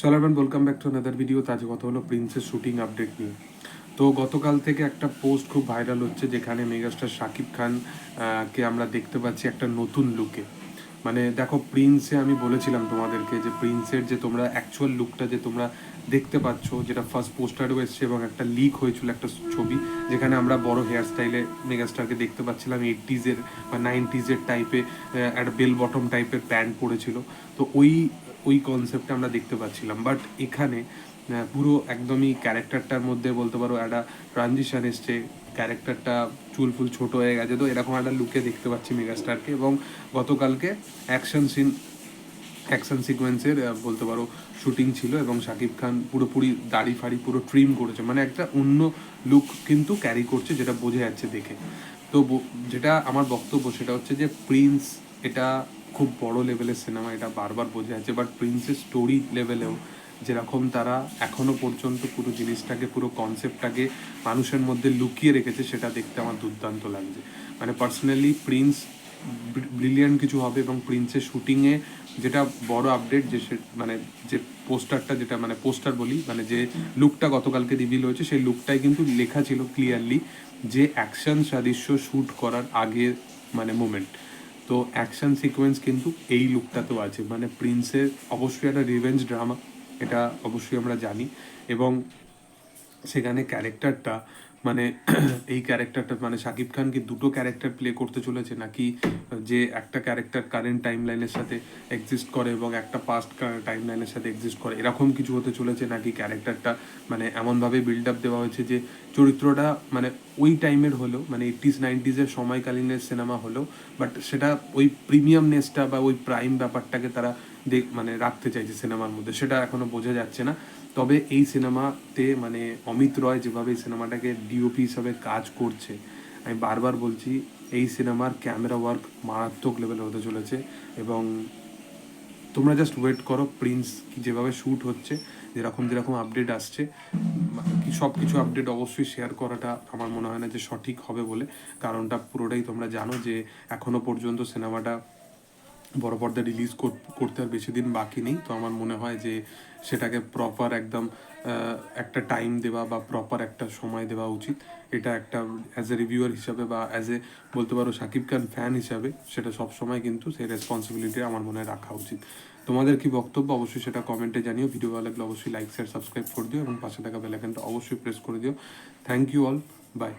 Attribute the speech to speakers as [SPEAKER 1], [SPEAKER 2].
[SPEAKER 1] Solarman welcome back to another video আজ কথা হলো প্রিন্সের শুটিং আপডেট নিয়ে। তো গতকাল থেকে একটা পোস্ট খুব ভাইরাল হচ্ছে, যেখানে মেগাস্টার শাকিব খান কে আমরা দেখতে পাচ্ছি একটা নতুন লুকে মানে দেখো প্রিন্সে আমি বলেছিলাম তোমাদেরকে যে প্রিন্সের যে তোমরা অ্যাকচুয়াল লুকটা যে তোমরা দেখতে পাচ্ছ, যেটা ফার্স্ট পোস্টারও এসছে এবং একটা লিক হয়েছিল একটা ছবি, যেখানে আমরা বড় হেয়ার স্টাইলে মেগাস্টারকে দেখতে পাচ্ছিলাম এইটিজের বা নাইনটিজের টাইপে একটা বেল বটম টাইপের প্যান্ট পরেছিল তো ওই ওই কনসেপ্টে আমরা দেখতে পাচ্ছিলাম। বাট এখানে পুরো একদমই ক্যারেক্টারটার মধ্যে বলতে পারো একটা ট্রানজিশন এসছে। ক্যারেক্টারটা চুল ফুল ছোট হয়ে গেছে, তো এরকম একটা লুকে দেখতে পাচ্ছি মেগাস্টারকে এবং গতকালকে অ্যাকশন সিন অ্যাকশন সিকোয়েন্সের বলতে পারো শুটিং ছিল এবং শাকিব খান পুরোপুরি দাড়ি ফাড়ি পুরো ট্রিম করেছে। মানে একটা অন্য লুক কিন্তু ক্যারি করছে, যেটা বোঝা যাচ্ছে দেখে। তো যেটা আমার বক্তব্য সেটা হচ্ছে যে প্রিন্স এটা খুব বড় লেভেলের সিনেমা এটা বারবার বোঝা যাচ্ছে। বাট প্রিন্সের স্টোরি লেভেলেও যেরকম তারা এখনও পর্যন্ত পুরো জিনিসটাকে, পুরো কনসেপ্টটাকে মানুষের মধ্যে লুকিয়ে রেখেছে, সেটা দেখতে আমার দুর্দান্ত লাগছে। মানে পার্সোনালি প্রিন্স ব্রিলিয়ান্ট কিছু হবে এবং প্রিন্সের শুটিংয়ে যেটা বড় আপডেট যে মানে যে পোস্টারটা যেটা মানে পোস্টার বলি মানে যে লুকটা গতকালকে রিভিল হয়েছে, সেই লুকটাই কিন্তু লেখা ছিল ক্লিয়ারলি যে অ্যাকশন সাদৃশ্য শ্যুট করার আগে মানে মোমেন্ট তো অ্যাকশন সিকোয়েন্স কিন্তু এই লুকটাতেও আছে। মানে প্রিন্সের অবশ্যই একটা রিভেঞ্জ ড্রামা এটা অবশ্যই আমরা জানি। এবং সেখানে ক্যারেক্টারটা মানে এই ক্যারেক্টারটা মানে শাকিব খান কি দুটো ক্যারেক্টার প্লে করতে চলেছে নাকি যে একটা ক্যারেক্টার কারেন্ট টাইম লাইনের সাথে এক্সিস্ট করে এবং একটা পাস্ট টাইম লাইনের সাথে এক্সিস্ট করে? এরকম কিছু হতে চলেছে নাকি ক্যারেক্টারটা মানে এমনভাবে বিল্ড আপ দেওয়া হয়েছে যে চরিত্রটা মানে ওই টাইমের হলো মানে এইটিস নাইনটিজের সময়কালীনের সিনেমা হলো বাট সেটা ওই প্রিমিয়ামনেসটা বা ওই প্রাইম ব্যাপারটাকে তারা দেখ মানে রাখতে চাইছে সিনেমার মধ্যে। সেটা এখনও বোঝা যাচ্ছে না। তবে এই সিনেমাতে মানে অমিত রয় যেভাবে এই সিনেমাটাকে ডিওপি হিসাবে কাজ করছে। আমি বারবার বলছি, এই সিনেমার ক্যামেরা ওয়ার্ক মারাত্মক লেভেলে হতে চলেছে এবং তোমরা জাস্ট ওয়েট করো প্রিন্স কি যেভাবে শ্যুট হচ্ছে, যেরকম যেরকম আপডেট আসছে সব কিছু আপডেট অবশ্যই শেয়ার করাটা আমার মনে হয় না যে সঠিক হবে বলে। কারণটা পুরোটাই তোমরা জানো যে এখনও পর্যন্ত সিনেমাটা বড় পর্দায় রিলিজ করতে আর বেশি দিন বাকি নেই। তো আমার মনে হয় যে সেটাকে প্রপার একদম একটা টাইম দেওয়া বা প্রপার একটা সময় দেওয়া উচিত। এটা একটা অ্যাজ এ রিভিউয়ার হিসাবে বা অ্যাজ এ বলতে পারো সাকিব খান ফ্যান হিসাবে সেটা সব সময় কিন্তু সেই রেসপন্সিবিলিটি আমার মনে হয় রাখা উচিত। তোমাদের কি বক্তব্য? অবশ্যই সেটা কমেন্টে জানিও। ভিডিও ভালো লাগলে অবশ্যই লাইক শেয়ার সাবস্ক্রাইব করে দিও এবং পাশে থাকা বেলাইকনটা অবশ্যই প্রেস করে দিও। Thank you all by